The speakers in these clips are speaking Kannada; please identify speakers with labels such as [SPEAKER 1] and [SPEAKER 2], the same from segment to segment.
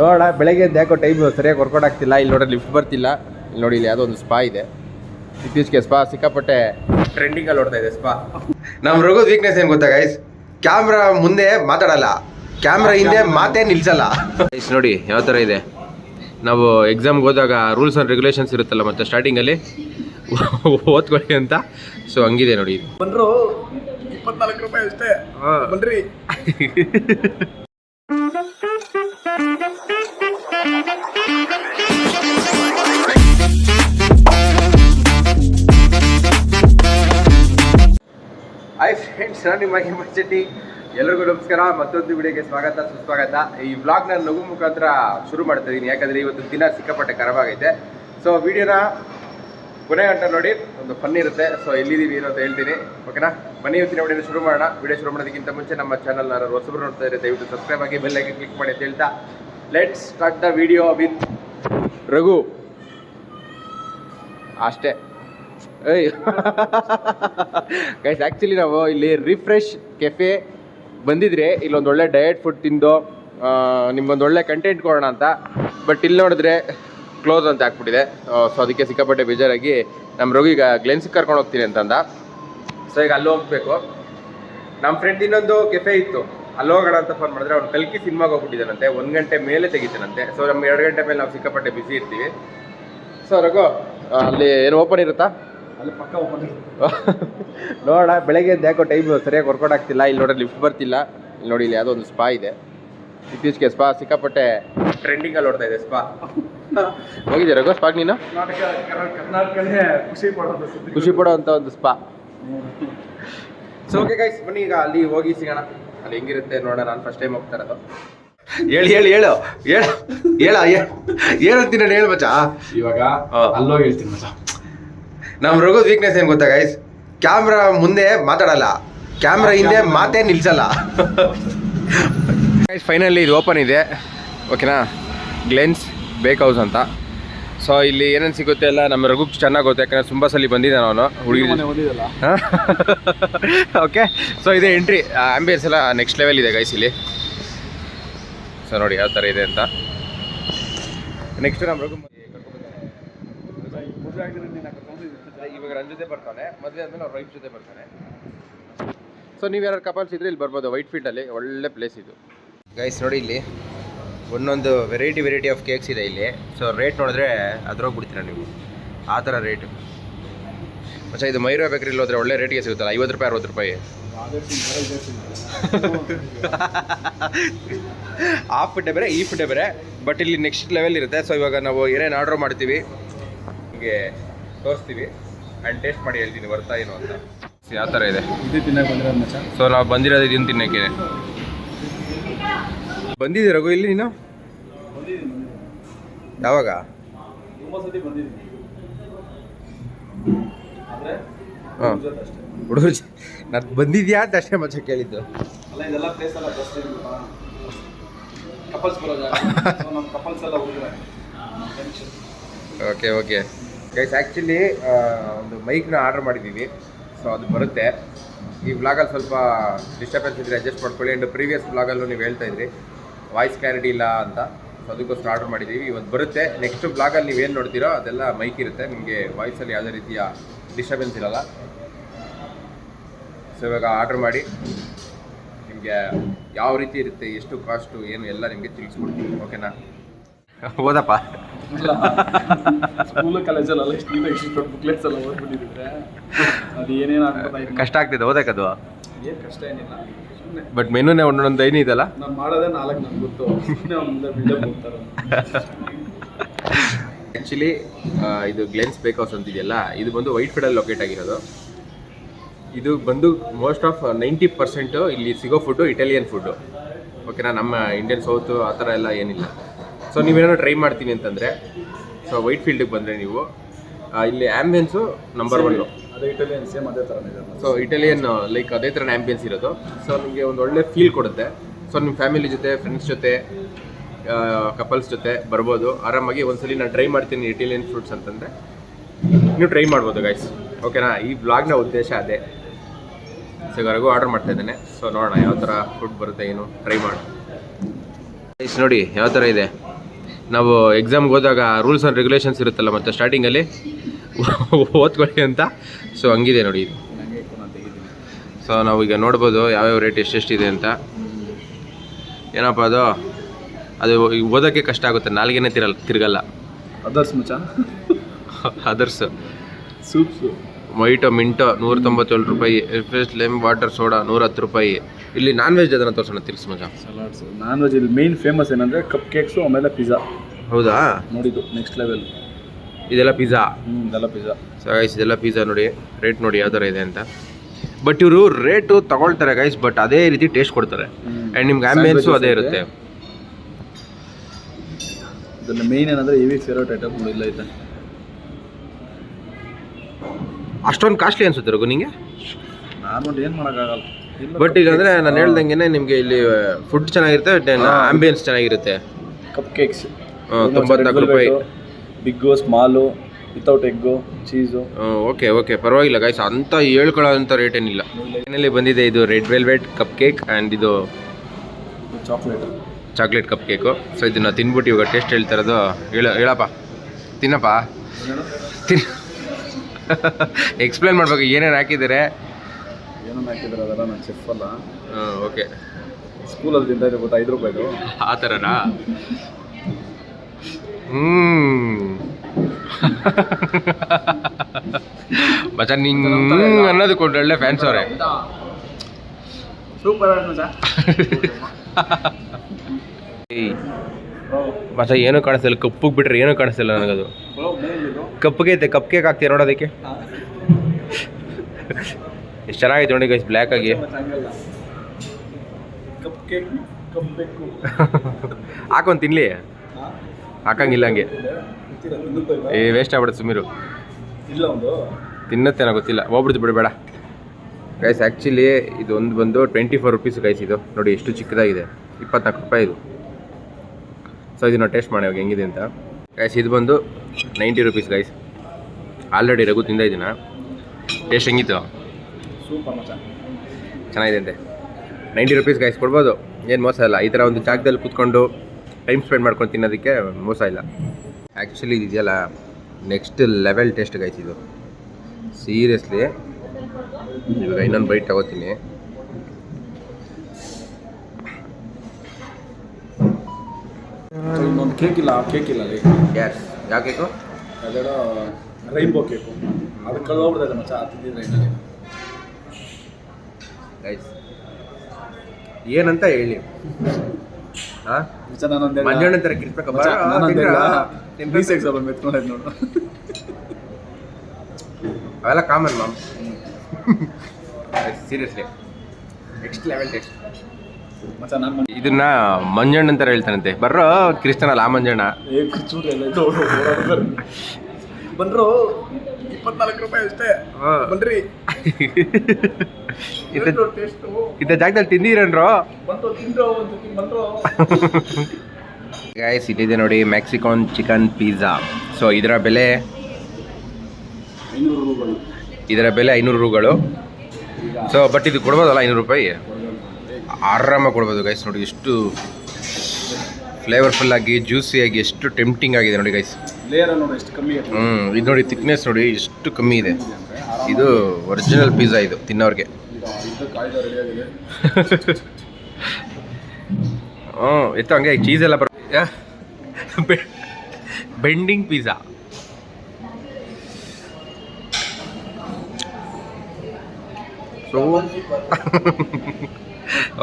[SPEAKER 1] ನೋಡ ಬೆಳಗ್ಗೆ ಎದ್ದು ಯಾಕೋ ಟೈಮ್ ಸರಿಯಾಗಿ ವರ್ಕೌಟ್ ಆಗ್ತಿಲ್ಲ ಇಲ್ಲಿ ನೋಡಿ ಲಿಫ್ಟ್ ಬರ್ತಿಲ್ಲ. ಇಲ್ಲಿ ನೋಡಿ ಇಲ್ಲಿ ಯಾವುದೋ ಒಂದು ಸ್ಪಾ ಇದೆ. ಇತ್ತೀಚೆಗೆ ಸ್ಪಾ ಸಿಕ್ಕಾಪಟ್ಟೆ ಟ್ರೆಂಡಿಂಗಲ್ಲಿ ಓಡ್ತಾ ಇದೆ ಸ್ಪಾ ನಮ್ಮ ರಘುದ್ ವೀಕ್ನೆಸ್ ಏನು ಗೊತ್ತಾ ಗೈಸ್ ಕ್ಯಾಮ್ರಾ ಮುಂದೆ ಮಾತಾಡಲ್ಲ. ಕ್ಯಾಮ್ರಾ ಹಿಂದೆ ಮಾತೇ ನಿಲ್ಸಲ್ಲ. ಗೈಸ್ ನೋಡಿ ಯಾವ ಥರ ಇದೆ? ನಾವು ಎಕ್ಸಾಮ್ಗೆ ಹೋದಾಗ ರೂಲ್ಸ್ ಆ್ಯಂಡ್ ರೆಗ್ಯುಲೇಷನ್ಸ್ ಇರುತ್ತಲ್ಲ ಮತ್ತೆ ಸ್ಟಾರ್ಟಿಂಗಲ್ಲಿ ಓದ್ಕೊಳ್ಳಿ ಅಂತ. ಸೊ ಹಂಗಿದೆ ನೋಡಿ
[SPEAKER 2] ಬಂದರು ಇಪ್ಪತ್ನಾಲ್ಕು ರೂಪಾಯಿ ಅಷ್ಟೇ. ಬನ್ರಿ
[SPEAKER 1] ನಾನು ನಿಮ್ಮ ಹೇಮಂತ್ ಎಲ್ರಿಗೂ ನಮಸ್ಕಾರ, ಮತ್ತೊಂದು ವಿಡಿಯೋಗೆ ಸ್ವಾಗತ, ಸುಸ್ವಾಗತ. ಈ ವ್ಲಾಗ್ ನಾನು ನಗು ಮುಖಾಂತರ ಶುರು ಮಾಡ್ತಾ ಇದ್ದೀನಿ ಯಾಕಂದರೆ ಇವತ್ತು ದಿನ ಸಿಕ್ಕಾಪಟ್ಟೆ ಖರಾಬಾಗೈತೆ ಸೊ ವಿಡಿಯೋನ ಕೊನೆ ಗಂಟೆ ನೋಡಿ, ಒಂದು ಫನ್ ಇರುತ್ತೆ. ಸೊ ಎಲ್ಲಿದ್ದೀವಿ ಏನು ಅಂತ ಹೇಳ್ತೀನಿ. ಓಕೆನಾ ಮನೆ ಇವತ್ತಿನ ವಿಡಿಯೋನ ಶುರು ಮಾಡೋಣ. ವಿಡಿಯೋ ಶುರು ಮಾಡೋದಕ್ಕಿಂತ ಮುಂಚೆ ನಮ್ಮ ಚಾನಲ್ನ ಹೊಸಬ್ರು ನೋಡ್ತಾ ಇದ್ದಾರೆ ದಯವಿಟ್ಟು ಸಬ್ಸ್ಕ್ರೈಬ್ ಆಗಿ ಬೆಲ್ಲೈಗೆ ಕ್ಲಿಕ್ ಮಾಡಿ ಅಂತ ಹೇಳ್ತಾ let's start the video with Raghu. ಅಷ್ಟೇ. ಏಯ್. ಗೈಸ್ ಆ್ಯಕ್ಚುಲಿ ನಾವು ಇಲ್ಲಿ ರಿಫ್ರೆಶ್ ಕೆಫೆ ಬಂದಿದ್ರೆ ಇಲ್ಲೊಂದು ಒಳ್ಳೆ ಡಯಟ್ ಫುಡ್ ತಿಂದು ನಿಮ್ಗೊಂದು ಒಳ್ಳೆ ಕಂಟೆಂಟ್ ಕೊಡೋಣ ಅಂತ. ಬಟ್ ಇಲ್ಲಿ ನೋಡಿದ್ರೆ ಕ್ಲೋಸ್ ಅಂತ ಹಾಕ್ಬಿಟ್ಟಿದೆ ಸೊ ಅದಕ್ಕೆ ಸಿಕ್ಕಾಪಟ್ಟೆ ಬೇಜಾರಾಗಿ ನಮ್ಮ ರೋಗಿ ಈಗ ಗ್ಲೆನ್ಸಿಗೆ ಕರ್ಕೊಂಡು ಹೋಗ್ತೀನಿ ಅಂತಂದ. ಸೊ ಈಗ ಅಲ್ಲಿ ಹೋಗ್ಬೇಕು. ನಮ್ಮ ಫ್ರೆಂಡ್ ಇನ್ನೊಂದು ಕೆಫೆ ಇತ್ತು. ಅಲ್ಲಿ ಹೋಗೋಣ ಅಂತ ಫೋನ್ ಮಾಡಿದ್ರೆ ಅವ್ನು ಕಲ್ಕಿ ಸಿನಿಮಾಗೆ ಹೋಗ್ಬಿಟ್ಟಿದ್ದಾನಂತೆ. ಒಂದು ಗಂಟೆ ಮೇಲೆ ತೆಗಿತಾನಂತೆ. ಸೊ ನಮ್ಮ ಎರಡು ಗಂಟೆ ಮೇಲೆ ನಾವು ಸಿಕ್ಕಾಪಟ್ಟೆ ಬಿಸಿ ಇರ್ತೀವಿ. ಸೊ ರಘು, ಅಲ್ಲಿ ಏನು ಓಪನ್ ಇರುತ್ತಾ?
[SPEAKER 2] ಅಲ್ಲಿ ಪಕ್ಕ ಓಪನ್
[SPEAKER 1] ನೋಡ ಬೆಳಗ್ಗೆ ಎದ್ದು ಯಾಕೋ ಟೈಮ್ ಸರಿಯಾಗಿ ವರ್ಕೌಟ್ ಆಗ್ತಿಲ್ಲ ಇಲ್ಲಿ ನೋಡಿ ಲಿಫ್ಟ್ ಬರ್ತಿಲ್ಲ. ಇಲ್ಲಿ ನೋಡಿ ಇಲ್ಲಿ ಯಾವುದೋ ಒಂದು ಸ್ಪಾ ಇದೆ. ಇತ್ತೀಚೆಗೆ ಸ್ಪಾ ಸಿಕ್ಕಾಪಟ್ಟೆ ಟ್ರೆಂಡಿಂಗಲ್ಲಿ ಓಡ್ತಾ ಇದೆ ಸ್ಪಾ ಹೋಗಿದ್ದೀರ ಗೋ ಸ್ಪಾಗ್ ನೀನು?
[SPEAKER 2] ಖುಷಿ ಪಡೋದು ಸುದ್ದಿ
[SPEAKER 1] ಖುಷಿ ಪಡೋವಂಥ ಒಂದು ಸ್ಪಾ ಸೊ ಓಕೆ ಗೈಸ್ ಬನ್ನಿ ಈಗ ಅಲ್ಲಿ ಹೋಗಿ ಸಿಗೋಣ. ಅಲ್ಲಿ ಹೆಂಗಿರುತ್ತೆ ನೋಡೋಣ ನಾನು ಫಸ್ಟ್ ಟೈಮ್ ಹೋಗ್ತಾ ಇರೋದು. ಹೇಳಿ ಹೇಳಿ ಹೇಳು ಹೇಳ ಹೇಳ ಏನಂತೀನಿ ನಾನು ಹೇಳು ಮಚ್ಚಾ.
[SPEAKER 2] ಇವಾಗ. ಅಲ್ಲೋಗಿ ಹೇಳ್ತೀನಿ ಮಚ್ಚ.
[SPEAKER 1] ನಮ್ಮ ರಘು ವೀಕ್ನೆಸ್ ಏನು ಗೊತ್ತಾ ಗೈಸ್ ಕ್ಯಾಮ್ರಾ ಮುಂದೆ ಮಾತಾಡಲ್ಲ. ಕ್ಯಾಮ್ರಾ ಹಿಂದೆ ಮಾತೇ ನಿಲ್ಸಲ್ಲ. ಗೈಸ್ ಫೈನಲಿ ಇದು ಓಪನ್ ಇದೆ. ಓಕೆನಾ ಗ್ಲೆನ್ಸ್ ಬೇಕ್ ಹೌಸ್ ಅಂತ. ಸೊ ಇಲ್ಲಿ ಏನೇನು ಸಿಗುತ್ತೆ ಎಲ್ಲ ನಮ್ಮ ರಘು ಚೆನ್ನಾಗಿ ಗೊತ್ತು ಯಾಕಂದ್ರೆ ತುಂಬ ಸಲ ಬಂದಿದ್ದಾನೆ ಅವನು ಹುಡುಗಿ ಓಕೆ ಸೊ ಇದೆ ಎಂಟ್ರಿ ಆಂಬಿಯನ್ಸ್ ಎಲ್ಲ ನೆಕ್ಸ್ಟ್ ಲೆವೆಲ್ ಇದೆ ಗೈಸ್ ಇಲ್ಲಿ. ಸೊ ನೋಡಿ ಯಾವ ಥರ ಇದೆ ಅಂತ. ನೆಕ್ಸ್ಟ್ ನಮ್ಮ ರಘು
[SPEAKER 2] ಮದುವೆ ಆಗಿದ್ರೆ ನೀನು ಕರ್ಕೊಂಡಿದ್ದೀನಿ
[SPEAKER 1] ಇವಾಗ ನನ್ನ ಜೊತೆ ಬರ್ತಾನೆ, ಮದುವೆ ಆದ್ಮೇಲೆ ಅವ್ರ ವೈಫ್ ಜೊತೆ ಬರ್ತಾನೆ. ಸೊ ನೀವು ಯಾರು ಕಪಲ್ಸ್ ಇದ್ರೆ ಇಲ್ಲಿ ಬರ್ಬೋದು ವೈಟ್ ಫೀಲ್ಡಲ್ಲಿ ಒಳ್ಳೆ ಪ್ಲೇಸ್ ಇದು. ಗೈಸ್ ನೋಡಿ ಇಲ್ಲಿ ಒಂದೊಂದು ವೆರೈಟಿ ವೆರೈಟಿ ಆಫ್ ಕೇಕ್ಸ್ ಇದೆ ಇಲ್ಲಿ. ಸೊ ರೇಟ್ ನೋಡಿದ್ರೆ ಅದ್ರೋಗಿ ಬಿಡ್ತೀರಾ ನೀವು? ಆ ಥರ ರೇಟು ಮಚ್ಚ, ಇದು ಮೈರೋ ಬೇಕ್ರಿಲಿ ಹೋದ್ರೆ ಒಳ್ಳೆ ರೇಟ್ಗೆ ಸಿಗುತ್ತಲ್ಲ? ಐವತ್ತು ರೂಪಾಯಿ, ಅರವತ್ತು ರೂಪಾಯಿ? ಆ ಫುಡ್ಡೇ ಬೇರೆ, ಈ ಫುಡ್ಡೇ ಬೇರೆ ಬಟ್ ಇಲ್ಲಿ ನೆಕ್ಸ್ಟ್ ಲೆವೆಲ್ ಇರುತ್ತೆ. ಸೊ ಇವಾಗ ನಾವು ಏನೇನು ಆರ್ಡ್ರ್ ಮಾಡ್ತೀವಿ, ನಿಮಗೆ ತೋರಿಸ್ತೀವಿ. ಆ್ಯಂಡ್ ಟೇಸ್ಟ್ ಮಾಡಿ ಹೇಳ್ತೀನಿ ಬರ್ತಾ ಏನು ಅಂತ. ಯಾವ ಥರ ಇದೆ.
[SPEAKER 2] ಇದು ತಿನ್ನಕ್ಕೆ ಬಂದಿರೋದು ಮಚ್ಚ?
[SPEAKER 1] ಸೊ ನಾವು ಬಂದಿರೋದು ಇದನ್ನು ತಿನ್ನೋಕ್ಕೆ. ಬಂದಿದ್ದೀರ ರಘು ಇಲ್ಲಿ ನೀನು? ಯಾವಾಗ? ಹಾಂ. ಹುಡುಗರು ನಾನು ಬಂದಿದ್ಯಾ ಅಂತ ಅಷ್ಟೇ ಮಚ್ಚ ಕೇಳಿದ್ದು.
[SPEAKER 2] ಅಲ್ಲ ಇದೆಲ್ಲ ಪ್ಲೇಸ್ ಎಲ್ಲ ಇದೆ ಕಪಲ್ಸ್ ಬರೋ ಜಾಗ. ನಮ್ಮ ಕಪಲ್ಸ್ ಎಲ್ಲ ಹೋಗಿದ್ದಾರೆ.
[SPEAKER 1] ಓಕೆ ಓಕೆ ಗೈಸ್ ಆ್ಯಕ್ಚುಲಿ ಒಂದು ಮೈಕ್ನ ಆರ್ಡರ್ ಮಾಡಿದ್ದೀವಿ ಸೊ ಅದು ಬರುತ್ತೆ. ಈ ವ್ಲಾಗಲ್ಲಿ ಸ್ವಲ್ಪ ಡಿಸ್ಟರ್ಬೆನ್ಸ್ ಇದ್ದರೆ ಅಡ್ಜಸ್ಟ್ ಮಾಡ್ಕೊಳ್ಳಿ. ಆ್ಯಂಡ್ ಪ್ರೀವಿಯಸ್ ವ್ಲಾಗಲ್ಲೂ ನೀವು ಹೇಳ್ತಾ ಇದ್ರಿ. ವಾಯ್ಸ್ ಕ್ಲಾರಿಟಿ ಇಲ್ಲ ಅಂತ. ಸೊ ಅದಕ್ಕೋಸ್ಕರ ಆರ್ಡರ್ ಮಾಡಿದ್ದೀವಿ ಇವತ್ತು ಬರುತ್ತೆ. ನೆಕ್ಸ್ಟ್ ಬ್ಲಾಗಲ್ಲಿ ನೀವೇನು ನೋಡ್ತೀರೋ ಅದೆಲ್ಲ ಮೈಕ್ ಇರುತ್ತೆ. ನಿಮಗೆ ವಾಯ್ಸಲ್ಲಿ ಯಾವುದೇ ರೀತಿಯ ಡಿಸ್ಟರ್ಬೆನ್ಸ್ ಇರಲ್ಲ. ಸೊ ಇವಾಗ ಆರ್ಡರ್ ಮಾಡಿ. ನಿಮಗೆ ಯಾವ ರೀತಿ ಇರುತ್ತೆ, ಎಷ್ಟು ಕಾಸ್ಟು ಏನು ಎಲ್ಲ ನಿಮಗೆ ತಿಳಿಸ್ಕೊಡ್ತೀನಿ. ಓಕೆನಾ ಓದಪ್ಪ
[SPEAKER 2] ಸ್ಕೂಲು ಕಾಲೇಜಲ್ಲೆಲ್ಲ ಇಷ್ಟು ನೀಟಾಗಿ ಇಷ್ಟು ದೊಡ್ಡ ಬುಕ್ಲೆಟ್ಸ್ ಎಲ್ಲ ಓದ್ಬಿಟ್ಟಿದ್ರೆ ಅದು ಏನೇನು
[SPEAKER 1] ಕಷ್ಟ ಆಗ್ತಿದೆ ಓದಕ್ಕದು?
[SPEAKER 2] ಏನು ಕಷ್ಟ ಏನಿಲ್ಲ.
[SPEAKER 1] ಬಟ್ ಮೆನುನೇ ಒಂದೊಂದು ಐನಿ ಇದಲ್ಲ
[SPEAKER 2] ನಾನು ಮಾಡೋದೇ ನಾಲ್ಕು ನನಗೆ ಗೊತ್ತು.
[SPEAKER 1] ಆ್ಯಕ್ಚುಲಿ ಇದು ಗ್ಲೆನ್ಸ್ ಬೇಕ್ ಹೌಸ್ ಅಂತಿದೆಯಲ್ಲ ಇದು ಬಂದು ವೈಟ್ ಫೀಲ್ಡಲ್ಲಿ ಲೊಕೇಟ್ ಆಗಿರೋದು. ಇದು ಬಂದು ಮೋಸ್ಟ್ ಆಫ್ ನೈಂಟಿ ಪರ್ಸೆಂಟು ಇಲ್ಲಿ ಸಿಗೋ ಫುಡ್ಡು ಇಟಾಲಿಯನ್ ಫುಡ್ಡು ಓಕೆನಾ ನಮ್ಮ ಇಂಡಿಯನ್ ಸೌತು ಆ ಥರ ಎಲ್ಲ ಏನಿಲ್ಲ. ಸೊ ನೀವೇನೋ ಟ್ರೈ ಮಾಡ್ತೀನಿ ಅಂತಂದರೆ ಸೊ ವೈಟ್ ಫೀಲ್ಡಿಗೆ ಬಂದರೆ ನೀವು ಆ, ಇಲ್ಲಿ ಆ್ಯಂಬಿಯನ್ಸು ನಂಬರ್ ಒನ್ನು
[SPEAKER 2] ಅದೇ ಇಟಲಿಯನ್ ಸೇಮ್ ಅದೇ ಥರನೇ ಇದೆ
[SPEAKER 1] ಸೊ ಇಟಾಲಿಯನ್ ಲೈಕ್ ಅದೇ ಥರ ಆ್ಯಂಬಿಯನ್ಸ್ ಇರೋದು. ಸೊ ನಿಮಗೆ ಒಂದು ಒಳ್ಳೆ ಫೀಲ್ ಕೊಡುತ್ತೆ. ಸೊ ನಿಮ್ಮ ಫ್ಯಾಮಿಲಿ ಜೊತೆ ಫ್ರೆಂಡ್ಸ್ ಜೊತೆ ಕಪಲ್ಸ್ ಜೊತೆ ಬರ್ಬೋದು. ಆರಾಮಾಗಿ ಒಂದ್ಸಲಿ ನಾನು ಟ್ರೈ ಮಾಡ್ತೀನಿ ಇಟಾಲಿಯನ್ ಫ್ರೂಟ್ಸ್ ಅಂತಂದರೆ. ನೀವು ಟ್ರೈ ಮಾಡ್ಬೋದು ಗೈಸ್ ಓಕೆನಾ ಈ ಬ್ಲಾಗ್ನ ಉದ್ದೇಶ ಅದೇ. ಸೊ ಇವರೆಗೂ ಆರ್ಡರ್ ಮಾಡ್ತಾ ಇದ್ದೇನೆ. ಸೊ ನೋಡೋಣ ಯಾವ ಥರ ಫುಡ್ ಬರುತ್ತೆ ಏನು? ಟ್ರೈ ಮಾಡೋಣ. ಗೈಸ್ ನೋಡಿ ಯಾವ ಥರ ಇದೆ? ನಾವು ಎಕ್ಸಾಮ್ಗೆ ಹೋದಾಗ ರೂಲ್ಸ್ ಆ್ಯಂಡ್ ರೆಗ್ಯುಲೇಷನ್ಸ್ ಇರುತ್ತಲ್ಲ ಮತ್ತೆ ಸ್ಟಾರ್ಟಿಂಗಲ್ಲಿ ಓದ್ಕೊಳ್ಳಿ ಅಂತ. ಸೊ ಹಂಗಿದೆ ನೋಡಿ ಇದು. ಸೊ ನಾವು ಈಗ ನೋಡ್ಬೋದು ಯಾವ್ಯಾವ ರೇಟ್ ಎಷ್ಟೆಷ್ಟಿದೆ ಅಂತ. ಏನಪ್ಪ ಅದು? ಅದು ಈಗ ಓದೋಕ್ಕೆ ಕಷ್ಟ ಆಗುತ್ತೆ ನಾಲ್ಗೆನೇ ತಿರಲ್ಲ ತಿರ್ಗಲ್ಲ.
[SPEAKER 2] ಅದರ್ಸ್ ಮಚ್ಚ?
[SPEAKER 1] ಅದರ್ಸ್
[SPEAKER 2] ಸೂಪ್ಸು
[SPEAKER 1] ವೈಟೋ ಮಿಂಟೋ ನೂರ ತೊಂಬತ್ತೇಳು ರೂಪಾಯಿ ರಿಫ್ರೆಶ್ ಲೆಮ್ ವಾಟರ್ ಸೋಡಾ ನೂರ ಹತ್ತು ರೂಪಾಯಿ. ಇಲ್ಲಿ ನಾನ್ ವೆಜ್ ಅದನ್ನು ತೋರಿಸೋಣ ತಿಳಿಸ್ ಮಜಾ.
[SPEAKER 2] ಸಲಾಡ್ಸ್. ನಾನ್ ವೆಜ್ ಇಲ್ಲಿ ಮೇನ್ ಫೇಮಸ್ ಏನಂದ್ರೆ ಕಪ್ ಕೇಕ್ಸು ಆಮೇಲೆ ಪಿಜ್ಜಾ
[SPEAKER 1] ಹೌದಾ?
[SPEAKER 2] ನೋಡಿದ್ದು ನೆಕ್ಸ್ಟ್ ಲೆವೆಲ್
[SPEAKER 1] ಇದೆಲ್ಲ ಪಿಜ್ಜಾ
[SPEAKER 2] ಹ್ಞೂ ಇದೆಲ್ಲ ಪಿಜ್ಜಾ
[SPEAKER 1] ಸೊ ಗೈಸ್ ಇದೆಲ್ಲ ಪಿಜ್ಜಾ ನೋಡಿ ರೇಟ್ ನೋಡಿ ಯಾವ ಥರ ಇದೆ ಅಂತ. ಬಟ್ ಇವರು ರೇಟು ತಗೊಳ್ತಾರೆ ಗೈಸ್ ಬಟ್ ಅದೇ ರೀತಿ ಟೇಸ್ಟ್ ಕೊಡ್ತಾರೆ. ಆ್ಯಂಡ್ ನಿಮ್ಗೆ ಆ್ಯಂಬಿಯನ್ಸು ಅದೇ ಇರುತ್ತೆ.
[SPEAKER 2] ಇದನ್ನು ಮೇನ್ ಏನಂದ್ರೆ ಹೆವಿ ಫೇವ್ರೇಟ್ ಐಟಮ್ ಇಲ್ಲ ಇದೆ.
[SPEAKER 1] ಅಷ್ಟೊಂದು ಕಾಸ್ಟ್ಲಿ ಅನ್ಸುತ್ತೆ ರಘು ನಿಂಗೆ?
[SPEAKER 2] ನಾನು ಏನು ಮಾಡೋಕ್ಕಾಗಲ್ಲ.
[SPEAKER 1] ಬಟ್ ಈಗ ಅಂದರೆ ನಾನು ಹೇಳ್ದಂಗೆ ನಿಮಗೆ ಇಲ್ಲಿ ಫುಡ್ ಚೆನ್ನಾಗಿರುತ್ತೆ ಆಂಬಿಯನ್ಸ್ ಚೆನ್ನಾಗಿರುತ್ತೆ.
[SPEAKER 2] ಕಪ್ ಕೇಕ್ಸ್
[SPEAKER 1] ತೊಂಬತ್ನಾಲ್ಕು ರೂಪಾಯಿ
[SPEAKER 2] big small without egg cheese
[SPEAKER 1] okay okay ಪರವಾಗಿಲ್ಲ ಗಾಯ್ಸ್ ಅಂತ ಹೇಳ್ಕೊಳ್ಳೋ ಅಂಥ ರೇಟ್ ಏನಿಲ್ಲ. ಏನಲ್ಲಿ ಬಂದಿದೆ ಇದು red velvet cupcake and ಇದು
[SPEAKER 2] chocolate
[SPEAKER 1] chocolate cupcake so ಇದನ್ನು ತಿನ್ಬಿಟ್ಟು ಇವಾಗ ಟೇಸ್ಟ್ ಹೇಳ್ತಾ ಇರೋದು ಹೇಳ ಹೇಳಪ್ಪ. ತಿನ್ನಪ್ಪ? ತಿನ್ ಎಕ್ಸ್ಪ್ಲೇನ್ ಮಾಡ್ಬೇಕು ಏನೇನು ಹಾಕಿದ್ದಾರೆ?
[SPEAKER 2] ಏನೋ ಹಾಕಿದ್ರೆ ಅದೆಲ್ಲ ನಾನು ಚೆಫ್ ಅಲ್ಲ.
[SPEAKER 1] ಓಕೆ
[SPEAKER 2] ಸ್ಕೂಲಲ್ಲಿ ತಿಂತಾ ಇದ್ದೆ ಗೊತ್ತಾ ಐದು ರೂಪಾಯಿದು.
[SPEAKER 1] ಆ ಥರನಾ ಹ್ಮ್. ನಿಂಗೆ ನಿಂಗ್ ಅನ್ನೋದು ಒಳ್ಳೆ ಫ್ಯಾನ್ಸ್ ಅವರೇ.
[SPEAKER 2] ಸೂಪರ್
[SPEAKER 1] ಮಚ್ಚ. ಏನೂ ಕಾಣಿಸ್ತಿಲ್ಲ ಕಪ್ಪಗೆ ಬಿಟ್ರೆ ಏನೂ ಕಾಣಿಸ್ತಿಲ್ಲ ನನಗದು. ಕಪ್ಪಗೆ ಐತೆ ಕಪ್ ಕೇಕ್ ಹಾಕ್ತೀಯ ನೋಡೋದಕ್ಕೆ ಎಷ್ಟು ಚೆನ್ನಾಗೈತೆ ನೋಡಿ ಗೈಸ್ ಬ್ಲ್ಯಾಕ್ ಆಗಿ. ಹಾಕೊಂಡು ತಿನ್ಲಿ. ಹಾಕಂಗಿಲ್ಲ ಹಂಗೆ. ಏ ವೇಸ್ಟ್ ಆಗ್ಬಿಡುತ್ತೆ ಸುಮೀರು. ತಿನ್ನತ್ತೇನೋ ಗೊತ್ತಿಲ್ಲ ಹೋಗ್ಬಿಡ್ತು ಬಿಡಿ ಬೇಡ. ಗೈಸ್ ಆ್ಯಕ್ಚುಲಿ ಇದು ಒಂದು ಬಂದು ಟ್ವೆಂಟಿ ಫೋರ್ ರುಪೀಸ್ ಗೈಸ್ ಇದು. ನೋಡಿ ಎಷ್ಟು ಚಿಕ್ಕದಾಗಿದೆ. ಇಪ್ಪತ್ನಾಲ್ಕು ರೂಪಾಯಿ ಇದು. ಸೊ ಇದನ್ನ ಟೇಸ್ಟ್ ಮಾಡಿ ಇವಾಗ ಹೆಂಗಿದೆ ಅಂತ. ಗೈಸ್ ಇದು ಬಂದು ninety rupees guys already Raghu ತಿಂದ ಇದನ್ನ ಟೇಸ್ಟ್ ಹೆಂಗಿತ್ತು?
[SPEAKER 2] ಸೂಪರ್ ಮಚ್ಚ.
[SPEAKER 1] ಚೆನ್ನಾಗಿದೆ ಅಂತೆ. ನೈಂಟಿ ರುಪೀಸ್ ಗೈಸ್ ಕೊಡ್ಬೋದು. ಏನು ಮೋಸ ಇಲ್ಲ. ಈ ಥರ ಒಂದು ಜಾಗದಲ್ಲಿ ಕೂತ್ಕೊಂಡು ಟೈಮ್ ಸ್ಪೆಂಡ್ ಮಾಡ್ಕೊಂಡು ತಿನ್ನೋದಕ್ಕೆ ಮೋಸ ಇಲ್ಲ. ಆ್ಯಕ್ಚುಲಿ ಇದೆಯಲ್ಲ ನೆಕ್ಸ್ಟ್ ಲೆವೆಲ್ ಟೇಸ್ಟ್ ಗೈಸ್ ಇದು. ಸೀರಿಯಸ್ಲಿ ಇವಾಗ ಇನ್ನೊಂದು ಬೈಟ್ ತಗೋತೀನಿ.
[SPEAKER 2] ಇನ್ನೊಂದು ಕೇಕ್ ಇಲ್ಲ ಕೇಕ್ ಇಲ್ಲ ಅಲ್ಲಿ.
[SPEAKER 1] ಗ್ಯಾಸ್ ಯಾವ ಕೇಕು
[SPEAKER 2] ಅದೆಲ್ಲ ರೈನ್ಬೋ ಕೇಕು ಅದಕ್ಕೆ ಕಳ್ದೋಗ್ಬಿಡ್ತದೆ ಮಚ್ಚ ಇನ್ನಲ್ಲಿ
[SPEAKER 1] ಗೈಸ್ ಏನಂತ ಹೇಳಿ? ಹಾಂ
[SPEAKER 2] ನೋಡು
[SPEAKER 1] ಅವೆಲ್ಲ common ma'am seriously next level test ಇದನ್ನ ಮಂಜಣ್ಣ ಅಂತಾರೆ ಹೇಳ್ತಾನಂತೆ. ಬರ್ರೋ ಕ್ರಿಸ್ತನಲ್ಲ ಆ ಮಂಜಣ್ಣ.
[SPEAKER 2] ಬನ್ರು ಇಪ್ಪತ್ನಾಲ್ಕು ರೂಪಾಯಿ ಅಷ್ಟೇ. ಬನ್ರಿ
[SPEAKER 1] ಇದ್ದ ಇದ್ದ ಜಾಗದಲ್ಲಿ ತಿಂದಿರನ್ರು ಗಾಯ್ಸ್ ಇಲ್ಲಿದೆ ನೋಡಿ ಮೆಕ್ಸಿಕನ್ ಚಿಕನ್ ಪಿಜ್ಜಾ ಸೊ ಇದರ ಬೆಲೆ? ಇದರ ಬೆಲೆ ಐನೂರು ರೂಗಳು. ಸೊ ಬಟ್ ಇದು ಕೊಡ್ಬೋದಲ್ಲ ಐನೂರು ರೂಪಾಯಿ? ಆರಾಮಾಗಿ ಕೊಡ್ಬೋದು ಗೈಸ್ ನೋಡಿ ಎಷ್ಟು ಫ್ಲೇವರ್ಫುಲ್ ಆಗಿ ಜ್ಯೂಸಿಯಾಗಿ ಎಷ್ಟು ಟೆಂಪ್ಟಿಂಗ್ ಆಗಿದೆ ನೋಡಿ ಗೈಸ್ ಹ್ಞೂ ಇದು ನೋಡಿ ಥಿಕ್ನೆಸ್ ನೋಡಿ ಎಷ್ಟು ಕಮ್ಮಿ ಇದೆ. ಇದು ಒರಿಜಿನಲ್ ಪಿಜ್ಜಾ ಇದು, ತಿನ್ನೋರಿಗೆ. ಹ್ಞೂ ಇತ್ತು ಹಂಗೆ ಚೀಸ್ ಎಲ್ಲ ಬರ bending pizza so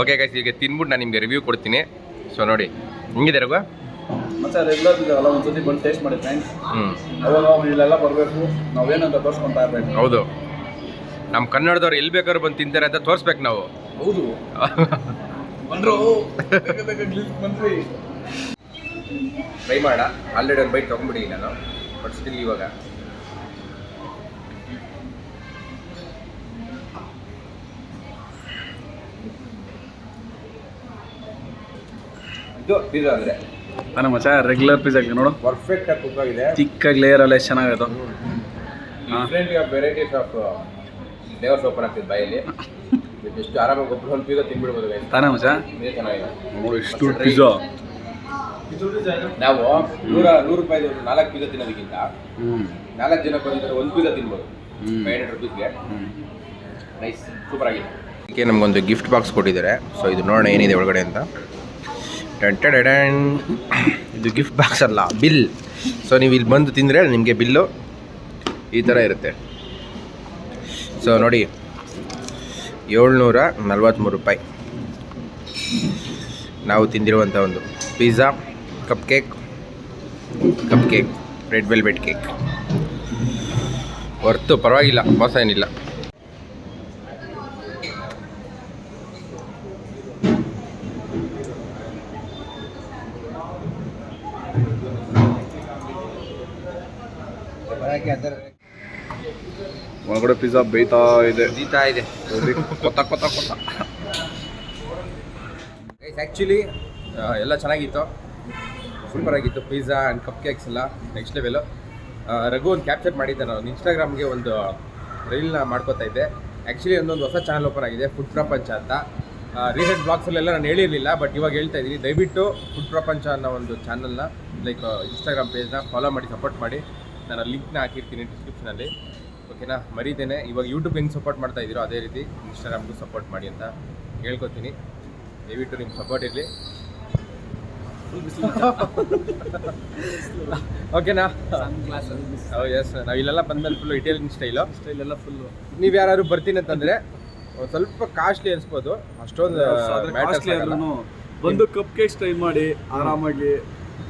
[SPEAKER 1] okay guys ಈಗ ತಿನ್ಬಿಟ್ಟು ನಾನು ನಿಮಗೆ ರಿವ್ಯೂ ಕೊಡ್ತೀನಿ. ಸೊ ನೋಡಿ, ಹೆಂಗಿದೆ ರಘು.
[SPEAKER 2] ಮತ್ತೆ ರೆಗ್ಯುಲರ್ ಇದಾವಲ್ಲ ಒಂದು ಸತಿ ಬಂದು ಟೇಸ್ಟ್ ಮಾಡಿ ಫ್ರೆಂಡ್ಸ್
[SPEAKER 1] ಹ್ಞೂ
[SPEAKER 2] ಅವಾಗ ಇಲ್ಲೆಲ್ಲ ಬರಬೇಕು ನಾವೇನಂತ ತೋರಿಸ್ಕೊತಾ ಇರ್ಬೇಕು.
[SPEAKER 1] ಹೌದು. ನಮ್ಮ ಕನ್ನಡದವ್ರು ಎಲ್ಲಿ ಬೇಕಾದ್ರೂ ಬಂದು ತಿಂತಾರೆ ಅಂತ ತೋರಿಸ್ಬೇಕು ನಾವು.
[SPEAKER 2] ಹೌದು. ಬಂದ್ರು ಬಂದ್ರಿ
[SPEAKER 1] ಟ್ರೈ ಮಾಡ. ಆಲ್ರೆಡಿ ಒಂದು ಬೈಟ್ ತೊಗೊಂಡ್ಬಿಡಿ ನಾನು ಬಟ್ ಸ್ಟಿಲ್ ಇವಾಗ. ಇದು ಇದು ಅಂದರೆ.
[SPEAKER 2] ಅನ್ನ ಮಚ ರೆಗ್ಯುಲರ್ ಪಿಜ್ಜಾಗೆ ನೋಡು.
[SPEAKER 1] ಪರ್ಫೆಕ್ಟ್ ಆಗಿ ಕುಕ್ ಆಗಿದೆ.
[SPEAKER 2] ಚಿಕ್ಕಾಗಿ ಲೇಯರ್ ಅಲ್ಲೇ ಎಷ್ಟು ಚೆನ್ನಾಗಿತ್ತು
[SPEAKER 1] different of varieties of flavours open ಆಗ್ತಿದೆ ಬಾಯಲ್ಲಿ. ಎಷ್ಟು ಆರಾಮಾಗಿ ಒಬ್ಬರು ಒಂದು ಪಿಜ್ಜಾ ತಿನ್ಬಿಡ್ಬೋದು.
[SPEAKER 2] ತಾನೇ ಮಚ
[SPEAKER 1] ಇದೇ ಚೆನ್ನಾಗಿದೆ.
[SPEAKER 2] ನೋಡು ಇಷ್ಟು ಪಿಜ್ಜಾ
[SPEAKER 1] ನಾವು ನೂರ ನೂರು ರೂಪಾಯಿ ನಾಲ್ಕು ಪಿಜ್ಜಾ ತಿನ್ನೋದಕ್ಕಿಂತ ನಾಲ್ಕು ಜನ ಬಂದಿದ್ದಾರೆ ಒಂದು ಪಿಜ್ಜಾ ತಿನ್ಬೋದು. ಫೈವ್ ಹಂಡ್ರೆಡ್ ರುಪೀಸ್ಗೆ ನೈಸ್ ಸೂಪರ್ ಆಗಿದೆ. ಅದಕ್ಕೆ ನಮಗೊಂದು ಗಿಫ್ಟ್ ಬಾಕ್ಸ್ ಕೊಟ್ಟಿದ್ದಾರೆ. ಸೊ ಇದು ನೋಡೋಣ ಏನಿದೆ ಒಳಗಡೆ ಅಂತ. ಇದು ಗಿಫ್ಟ್ ಬಾಕ್ಸ್ ಅಲ್ಲ ಬಿಲ್ ಸೊ ನೀವು ಇಲ್ಲಿ ಬಂದು ತಿಂದರೆ ನಿಮಗೆ ಬಿಲ್ಲು ಈ ಥರ ಇರುತ್ತೆ. ಸೊ ನೋಡಿ, ಏಳ್ನೂರ ನಲ್ವತ್ತ್ಮೂರು ರೂಪಾಯಿ. ನಾವು ತಿಂದಿರುವಂಥ ಒಂದು pizza cup cake cup cake red velvet cake ಹೊರ್ತು ಪರವಾಗಿಲ್ಲ ಮೋಸ ಏನಿಲ್ಲ.
[SPEAKER 2] ಒಳಗಡೆ ಪಿಜ್ಜಾ ಬೇಯ್ತಾ ಇದೆ.
[SPEAKER 1] ಜೀತಾ ಇದೆ. ಕೊತ್ತ ಕೊತ್ತ ಕೊತ್ತ ಆ್ಯಕ್ಚುಲಿ ಎಲ್ಲ ಚೆನ್ನಾಗಿತ್ತು. ಸೂಪರ್ ಆಗಿತ್ತು ಪಿಜ್ಜಾ ಆ್ಯಂಡ್ ಕಪ್ ಕೇಕ್ಸ್ ಎಲ್ಲ ನೆಕ್ಸ್ಟ್ ಲೆವೆಲು ರಘು ಒಂದು ಕ್ಯಾಪ್ಚರ್ ಮಾಡಿದ್ದೆ ನಾನು. ಇನ್ಸ್ಟಾಗ್ರಾಮ್ಗೆ ಒಂದು ರೀಲ್ನ ಮಾಡ್ಕೋತಾ ಇದ್ದೆ. ಆ್ಯಕ್ಚುಲಿ ಒಂದೊಂದು ಹೊಸ ಚಾನಲ್ ಓಪನ್ ಆಗಿದೆ ಫುಡ್ ಪ್ರಪಂಚ ಅಂತ. ರೀಸೆಂಟ್ ಬ್ಲಾಗ್ಸಲ್ಲೆಲ್ಲ ನಾನು ಹೇಳಿರಲಿಲ್ಲ ಬಟ್ ಇವಾಗ ಹೇಳ್ತಾ ಇದ್ದೀನಿ. ದಯವಿಟ್ಟು ಫುಡ್ ಪ್ರಪಂಚ ಅನ್ನೋ ಒಂದು ಚಾನಲ್ನ ಲೈಕ್ ಇನ್ಸ್ಟಾಗ್ರಾಮ್ ಪೇಜ್ನ ಫಾಲೋ ಮಾಡಿ ಸಪೋರ್ಟ್ ಮಾಡಿ. ನಾನು ಲಿಂಕ್ನ ಹಾಕಿರ್ತೀನಿ ಡಿಸ್ಕ್ರಿಪ್ಷನಲ್ಲಿ ಓಕೆನಾ? ಮರೀತೇನೆ. ಇವಾಗ ಯೂಟ್ಯೂಬ್ ಹೆಂಗೆ ಸಪೋರ್ಟ್ ಮಾಡ್ತಾ ಇದ್ದೀರೋ ಅದೇ ರೀತಿ ಇನ್ಸ್ಟಾಗ್ರಾಮ್ಗೂ ಸಪೋರ್ಟ್ ಮಾಡಿ ಅಂತ ಹೇಳ್ಕೊತೀನಿ. ದಯವಿಟ್ಟು ನಿಮ್ಮ ಸಪೋರ್ಟ್ ಇರಲಿ. ಓಕೆನಾ? ಹೌದು ಎಸ್ ನಾವು ಇಲ್ಲೆಲ್ಲ ಬಂದ್ಮೇಲೆ ಫುಲ್ಲು ಇಟಾಲಿಯನ್ ಸ್ಟೈಲು
[SPEAKER 2] ಸ್ಟೈಲ್ ಎಲ್ಲ ಫುಲ್ಲು
[SPEAKER 1] ನೀವು ಯಾರು ಬರ್ತೀನಿ ಅಂತಂದರೆ ಸ್ವಲ್ಪ ಕಾಸ್ಟ್ಲಿ ಅನ್ಸ್ಬೋದು. ಅಷ್ಟೊಂದು
[SPEAKER 2] ಒಂದು. ಬಂದು ಕಪ್ ಕೇಕ್ ಟ್ರೈ ಮಾಡಿ ಆರಾಮಾಗಿ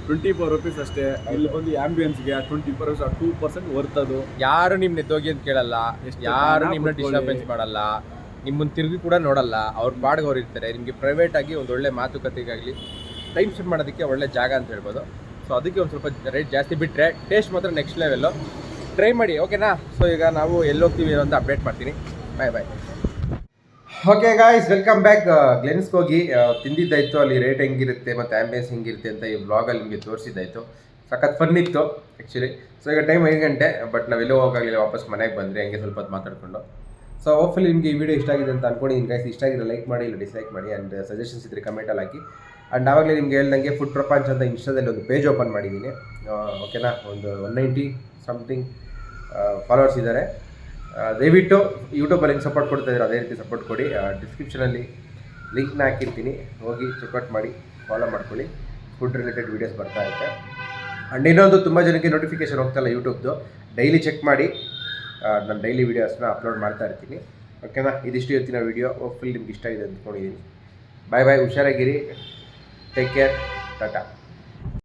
[SPEAKER 2] ಟ್ವೆಂಟಿ ಫೋರ್ ರುಪೀಸ್ ಅಷ್ಟೇ. ಇಲ್ಲಿ ಬಂದು ಆಂಬಿಯನ್ಸ್ಗೆ twenty four rupees two percent ಅದು.
[SPEAKER 1] ಯಾರು ನಿಮ್ ನೆತ್ತೋಗಿ ಅಂತ ಕೇಳಲ್ಲ
[SPEAKER 2] ಎಷ್ಟು
[SPEAKER 1] ಯಾರು ನಿಮ್ಮನ್ನ ಡಿಸ್ಟರ್ಬೆನ್ಸ್ ಮಾಡಲ್ಲ ನಿಮ್ಮನ್ನು ತಿರುಗಿ ಕೂಡ ನೋಡಲ್ಲ ಅವ್ರ ಪಾಡ್ಗೆ ಅವ್ರು ಇರ್ತಾರೆ. ನಿಮಗೆ ಪ್ರೈವೇಟ್ ಆಗಿ ಒಂದು ಒಳ್ಳೆ ಮಾತುಕತೆಗಾಗಲಿ ಟೈಮ್ ಸ್ಪೆಂಡ್ ಮಾಡೋದಕ್ಕೆ ಒಳ್ಳೆ ಜಾಗ ಅಂತ ಹೇಳ್ಬೋದು. ಸೊ ಅದಕ್ಕೆ ಒಂದು ಸ್ವಲ್ಪ ರೇಟ್ ಜಾಸ್ತಿ ಬಿಟ್ಟರೆ ಟೇಸ್ಟ್ ಮಾತ್ರ ನೆಕ್ಸ್ಟ್ ಲೆವೆಲ್ಲು ಟ್ರೈ ಮಾಡಿ ಓಕೆನಾ ಸೊ ಈಗ ನಾವು ಎಲ್ಲಿ ಹೋಗ್ತೀವಿ ಅಂತ ಅಪ್ಡೇಟ್ ಮಾಡ್ತೀನಿ. Bye bye okay guys welcome back ಗ್ಲೆನ್ಸ್ಗೆ ಹೋಗಿ ತಿಂದಿದ್ದಾಯ್ತು, ಅಲ್ಲಿ ರೇಟ್ ಹೆಂಗಿರುತ್ತೆ ಮತ್ತು ಆ್ಯಂಬಿಯನ್ಸ್ ಹೆಂಗಿರುತ್ತೆ ಅಂತ ಈ ವ್ಲಾಗಲ್ಲಿ ನಿಮಗೆ ತೋರಿಸಿದ್ದಾಯ್ತು. ಸಖತ್ ಫನ್ ಇತ್ತು ಆ್ಯಕ್ಚುಲಿ ಸೊ ಈಗ ಟೈಮ್ ಐದು ಗಂಟೆ ಬಟ್ ನಾವೆಲ್ಲೋ ಹೋಗಾಗಲಿಲ್ಲ, ವಾಪಸ್ ಮನೆಗೆ ಬಂದರೆ ಹಂಗೆ ಸ್ವಲ್ಪ ಹೊತ್ತು ಮಾತಾಡ್ಕೊಂಡು. ಸೊ ಹೋಪ್ಫುಲಿ ನಿಮಗೆ ಈ ವಿಡಿಯೋ ಇಷ್ಟ ಆಗಿದೆ ಅಂತ ಅನ್ಕೊಂಡಿದ್ದೀನಿ ಗೈಸ್ ಇಷ್ಟ ಆಗಿದ್ರೆ ಲೈಕ್ ಮಾಡಿ, ಇಲ್ಲ ಡಿಸ್ಲೈಕ್ ಮಾಡಿ ಆ್ಯಂಡ್ ಸಜೆಷನ್ಸ್ ಇದ್ದರೆ ಕಮೆಂಟಲ್ಲಿ ಹಾಕಿ. ಆ್ಯಂಡ್ ಆವಾಗಲೇ ನಿಮ್ಗೆ ಹೇಳ್ದಂಗೆ ಫುಡ್ ಪ್ರಪಂಚ ಅಂತ ಇನ್ಸ್ಟಾದಲ್ಲಿ ಒಂದು ಪೇಜ್ ಓಪನ್ ಮಾಡಿದ್ದೀನಿ. ಓಕೆನಾ ಒಂದು ಒನ್ ನೈಂಟಿ ಸಮಥಿಂಗ್ ಫಾಲೋವರ್ಸ್ ಇದ್ದಾರೆ. ದಯವಿಟ್ಟು ಯೂಟ್ಯೂಬಲ್ಲಿ ಹೆಂಗೆ ಸಪೋರ್ಟ್ ಕೊಡ್ತಾ ಇದ್ದಾರೆ ಅದೇ ರೀತಿ ಸಪೋರ್ಟ್ ಕೊಡಿ. ಡಿಸ್ಕ್ರಿಪ್ಷನಲ್ಲಿ ಲಿಂಕ್ನ ಹಾಕಿರ್ತೀನಿ. ಹೋಗಿ ಚೆಕ್ಔಟ್ ಮಾಡಿ ಫಾಲೋ ಮಾಡ್ಕೊಳ್ಳಿ. ಫುಡ್ ರಿಲೇಟೆಡ್ ವೀಡಿಯೋಸ್ ಬರ್ತಾ ಇರುತ್ತೆ. ಆ್ಯಂಡ್ ಇನ್ನೊಂದು ತುಂಬ ಜನಕ್ಕೆ ನೋಟಿಫಿಕೇಶನ್ ಹೋಗ್ತಲ್ಲ ಯೂಟ್ಯೂಬ್ದು ಡೈಲಿ ಚೆಕ್ ಮಾಡಿ ನಾನು ಡೈಲಿ ವೀಡಿಯೋಸ್ನ ಅಪ್ಲೋಡ್ ಮಾಡ್ತಾ ಇರ್ತೀನಿ. ಓಕೆನಾ ಇದಿಷ್ಟು ಇವತ್ತಿನ ವೀಡಿಯೋ ಫುಲ್ ನಿಮ್ಗೆ ಇಷ್ಟ ಆಗಿದೆ ಅಂದ್ಕೊಂಡಿದ್ದೀನಿ ಬಾಯ್ ಬಾಯ್ ಹುಷಾರಾಗಿರಿ. Take care Tata